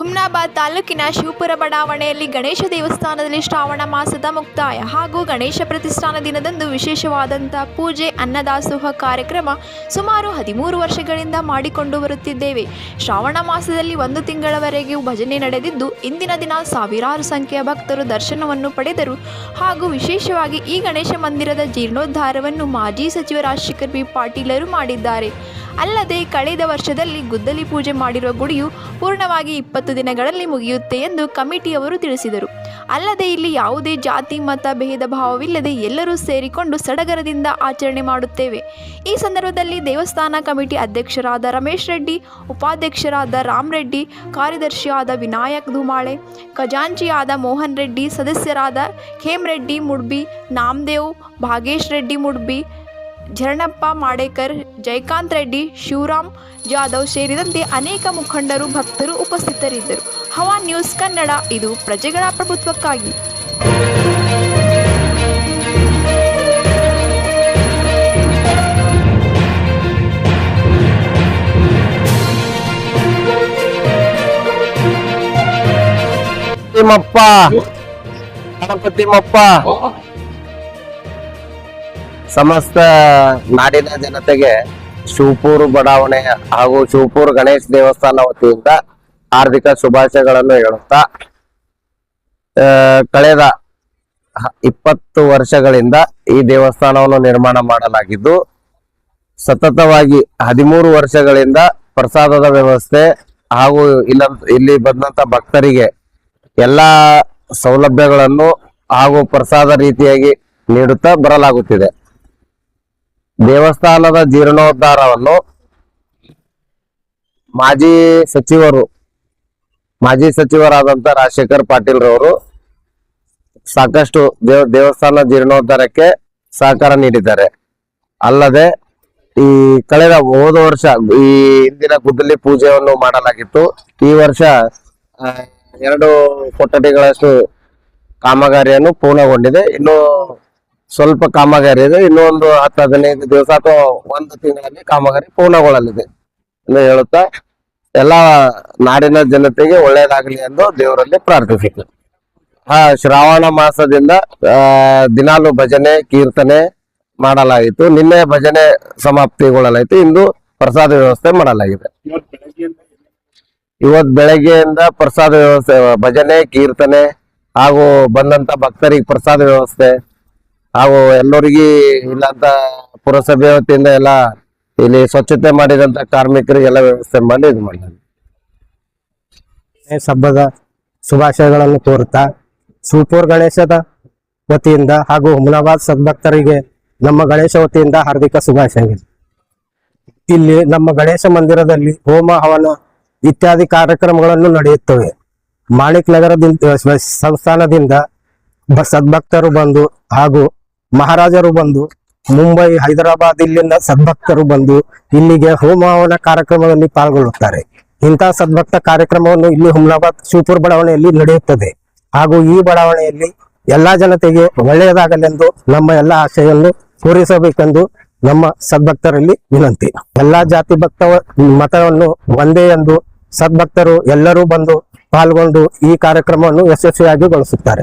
ಹುಮ್ನಾಬಾದ್ ತಾಲೂಕಿನ ಶಿವಪುರ ಬಡಾವಣೆಯಲ್ಲಿ ಗಣೇಶ ದೇವಸ್ಥಾನದಲ್ಲಿ ಶ್ರಾವಣ ಮಾಸದ ಮುಕ್ತಾಯ ಹಾಗೂ ಗಣೇಶ ಪ್ರತಿಷ್ಠಾನ ದಿನದಂದು ವಿಶೇಷವಾದಂಥ ಪೂಜೆ, ಅನ್ನದಾಸೋಹ ಕಾರ್ಯಕ್ರಮ ಸುಮಾರು ಹದಿಮೂರು ವರ್ಷಗಳಿಂದ ಮಾಡಿಕೊಂಡು ಬರುತ್ತಿದ್ದೇವೆ. ಶ್ರಾವಣ ಮಾಸದಲ್ಲಿ ಒಂದು ತಿಂಗಳವರೆಗೆ ಭಜನೆ ನಡೆದಿದ್ದು, ಇಂದಿನ ದಿನ ಸಾವಿರಾರು ಸಂಖ್ಯೆಯ ಭಕ್ತರು ದರ್ಶನವನ್ನು ಪಡೆದರು ಹಾಗೂ ವಿಶೇಷವಾಗಿ ಈ ಗಣೇಶ ಮಂದಿರದ ಜೀರ್ಣೋದ್ಧಾರವನ್ನು ಮಾಜಿ ಸಚಿವ ರಾಜಶೇಖರ್ ಬಿ ಪಾಟೀಲರು ಮಾಡಿದ್ದಾರೆ. ಅಲ್ಲದೆ ಕಳೆದ ವರ್ಷದಲ್ಲಿ ಗುದ್ದಲಿ ಪೂಜೆ ಮಾಡಿರುವ ಗುಡಿಯು ಪೂರ್ಣವಾಗಿ ಇಪ್ಪತ್ತು ದಿನಗಳಲ್ಲಿ ಮುಗಿಯುತ್ತೆ ಎಂದು ಕಮಿಟಿಯವರು ತಿಳಿಸಿದರು. ಅಲ್ಲದೆ ಇಲ್ಲಿ ಯಾವುದೇ ಜಾತಿ, ಮತ, ಭೇದ ಭಾವವಿಲ್ಲದೆ ಎಲ್ಲರೂ ಸೇರಿಕೊಂಡು ಸಡಗರದಿಂದ ಆಚರಣೆ ಮಾಡುತ್ತೇವೆ. ಈ ಸಂದರ್ಭದಲ್ಲಿ ದೇವಸ್ಥಾನ ಕಮಿಟಿ ಅಧ್ಯಕ್ಷರಾದ ರಮೇಶ್ ರೆಡ್ಡಿ, ಉಪಾಧ್ಯಕ್ಷರಾದ ರಾಮ್ ರೆಡ್ಡಿ ಕಾರ್ಯದರ್ಶಿಯಾದ ವಿನಾಯಕ್ ಧುಮಾಳೆ ಖಜಾಂಚಿಯಾದ ಮೋಹನ್ ರೆಡ್ಡಿ, ಸದಸ್ಯರಾದ ಖೇಮ್ ರೆಡ್ಡಿ ಮುಡ್ಬಿ, ನಾಮದೇವ್, ಭಾಗೇಶ್ ರೆಡ್ಡಿ ಮುಡ್ಬಿ ಝರಣಪ್ಪ ಮಾಡೇಕರ್ ಜಯಕಾಂತ್ ರೆಡ್ಡಿ ಶಿವರಾಮ್ ಜಾಧವ್ ಸೇರಿದಂತೆ ಅನೇಕ ಮುಖಂಡರು ಭಕ್ತರು ಉಪಸ್ಥಿತರಿದ್ದರು. ಹವಾ ನ್ಯೂಸ್ ಕನ್ನಡ ಇದು ಪ್ರಜೆಗಳ ಪ್ರಭುತ್ವಕ್ಕಾಗಿ. ತಿಮ್ಮಪ್ಪ. ಗಣಪತಿ ಮಪ್ಪ ಸಮಸ್ತ ನಾಡಿನ ಜನತೆಗೆ ಶಿವಪೂರು ಬಡಾವಣೆ ಹಾಗೂ ಶಿವಪೂರು ಗಣೇಶ ದೇವಸ್ಥಾನ ವತಿಯಿಂದ ಹಾರ್ದಿಕ ಶುಭಾಶಯಗಳನ್ನು ಹೇಳುತ್ತಾ ಕಳೆದ ಇಪ್ಪತ್ತು ವರ್ಷಗಳಿಂದ ಈ ದೇವಸ್ಥಾನವನ್ನು ನಿರ್ಮಾಣ ಮಾಡಲಾಗಿದ್ದು, ಸತತವಾಗಿ ಹದಿಮೂರು ವರ್ಷಗಳಿಂದ ಪ್ರಸಾದದ ವ್ಯವಸ್ಥೆ ಹಾಗೂ ಇಲ್ಲ, ಇಲ್ಲಿ ಬಂದಂತ ಭಕ್ತರಿಗೆ ಎಲ್ಲ ಸೌಲಭ್ಯಗಳನ್ನು ಹಾಗೂ ಪ್ರಸಾದ ರೀತಿಯಾಗಿ ನೀಡುತ್ತಾ ಬರಲಾಗುತ್ತಿದೆ. ದೇವಸ್ಥಾನದ ಜೀರ್ಣೋದ್ಧಾರವನ್ನು ಮಾಜಿ ಸಚಿವರು, ಮಾಜಿ ಸಚಿವರಾದಂತ ರಾಜಶೇಖರ್ ಪಾಟೀಲ್ ರವರು ಸಾಕಷ್ಟು ದೇವ ದೇವಸ್ಥಾನ ಜೀರ್ಣೋದ್ಧಾರಕ್ಕೆ ಸಹಕಾರ ನೀಡಿದ್ದಾರೆ. ಅಲ್ಲದೆ ಈ ಕಳೆದ ಹೋದ ವರ್ಷ ಈ ಹಿಂದಿನ ಗುದ್ದಲಿ ಪೂಜೆಯನ್ನು ಮಾಡಲಾಗಿತ್ತು. ಈ ವರ್ಷ ಎರಡು ಕೊಠಡಿಗಳಷ್ಟು ಕಾಮಗಾರಿಯನ್ನು ಪೂರ್ಣಗೊಂಡಿದೆ. ಇನ್ನು ಸ್ವಲ್ಪ ಕಾಮಗಾರಿ ಇದೆ. ಇನ್ನೊಂದು ಹತ್ತು ಹದಿನೈದು ದಿವಸ ಅಥವಾ ಒಂದು ತಿಂಗಳಲ್ಲಿ ಕಾಮಗಾರಿ ಪೂರ್ಣಗೊಳ್ಳಲಿದೆ ಎಂದು ಹೇಳುತ್ತಾ ಎಲ್ಲ ನಾಡಿನ ಜನತೆಗೆ ಒಳ್ಳೆಯದಾಗಲಿ ಎಂದು ದೇವರಲ್ಲಿ ಪ್ರಾರ್ಥಿಸಿತು. ಹಾ ಶ್ರಾವಣ ಮಾಸದಿಂದ ಆ, ದಿನಾಲು ಭಜನೆ ಕೀರ್ತನೆ ಮಾಡಲಾಯಿತು. ನಿನ್ನೆ ಭಜನೆ ಸಮಾಪ್ತಿಗೊಳ್ಳಲಾಯಿತು. ಇಂದು ಪ್ರಸಾದ ವ್ಯವಸ್ಥೆ ಮಾಡಲಾಗಿದೆ. ಇವತ್ ಬೆಳಗ್ಗೆಯಿಂದ ಪ್ರಸಾದ ವ್ಯವಸ್ಥೆ ಭಜನೆ ಕೀರ್ತನೆ ಹಾಗೂ ಬಂದಂತ ಭಕ್ತರಿಗೆ ಪ್ರಸಾದ ವ್ಯವಸ್ಥೆ ಹಾಗೂ ಎಲ್ಲರಿಗೆ ಇಲ್ಲಂತ ಪುರಸಭೆ ವತಿಯಿಂದ ಎಲ್ಲ ಇಲ್ಲಿ ಸ್ವಚ್ಛತೆ ಮಾಡಿದಂತ ಕಾರ್ಮಿಕರಿಗೆಲ್ಲ ವ್ಯವಸ್ಥೆ ಮಾಡಿ ಇದು ಮಾಡಿದ್ದಾರೆ ಗಣೇಶ ಹಬ್ಬದ ಶುಭಾಶಯಗಳನ್ನು ಕೋರುತ್ತಾ, ಸೂಪೂರ್ ಗಣೇಶದ ವತಿಯಿಂದ ಹಾಗೂ ಹುಮನಾಬಾದ್ ಸದ್ಭಕ್ತರಿಗೆ ನಮ್ಮ ಗಣೇಶ ವತಿಯಿಂದ ಹಾರ್ದಿಕ ಶುಭಾಶಯಗಳು. ಇಲ್ಲಿ ನಮ್ಮ ಗಣೇಶ ಮಂದಿರದಲ್ಲಿ ಹೋಮ, ಹವನ ಇತ್ಯಾದಿ ಕಾರ್ಯಕ್ರಮಗಳನ್ನು ನಡೆಯುತ್ತವೆ. ಮಾಣಿಕ್ ನಗರದಿಂದ, ಸಂಸ್ಥಾನದಿಂದ ಸದ್ಭಕ್ತರು ಬಂದು ಹಾಗೂ ಮಹಾರಾಜರು ಬಂದು, ಮುಂಬೈ, ಹೈದರಾಬಾದ್ ಇಲ್ಲಿಂದ ಸದ್ಭಕ್ತರು ಬಂದು ಇಲ್ಲಿಗೆ ಹೋಮ ಹವನ ಕಾರ್ಯಕ್ರಮದಲ್ಲಿ ಪಾಲ್ಗೊಳ್ಳುತ್ತಾರೆ. ಇಂತಹ ಸದ್ಭಕ್ತ ಕಾರ್ಯಕ್ರಮವನ್ನು ಇಲ್ಲಿ ಹುಮ್ನಾಬಾದ್ ಶಿವಪುರ ಬಡಾವಣೆಯಲ್ಲಿ ನಡೆಯುತ್ತದೆ. ಹಾಗೂ ಈ ಬಡಾವಣೆಯಲ್ಲಿ ಎಲ್ಲಾ ಜನತೆಗೆ ಒಳ್ಳೆಯದಾಗಲೆಂದು ನಮ್ಮ ಎಲ್ಲ ಆಶೆಯನ್ನು ಪೂರೈಸಬೇಕೆಂದು ನಮ್ಮ ಸದ್ಭಕ್ತರಲ್ಲಿ ವಿನಂತಿ. ಎಲ್ಲಾ ಜಾತಿ ಭಕ್ತ ಮತವನ್ನು ಒಂದೇ ಎಂದು ಸದ್ಭಕ್ತರು ಎಲ್ಲರೂ ಬಂದು ಪಾಲ್ಗೊಂಡು ಈ ಕಾರ್ಯಕ್ರಮವನ್ನು ಯಶಸ್ವಿಯಾಗಿ ಗೊಳಿಸುತ್ತಾರೆ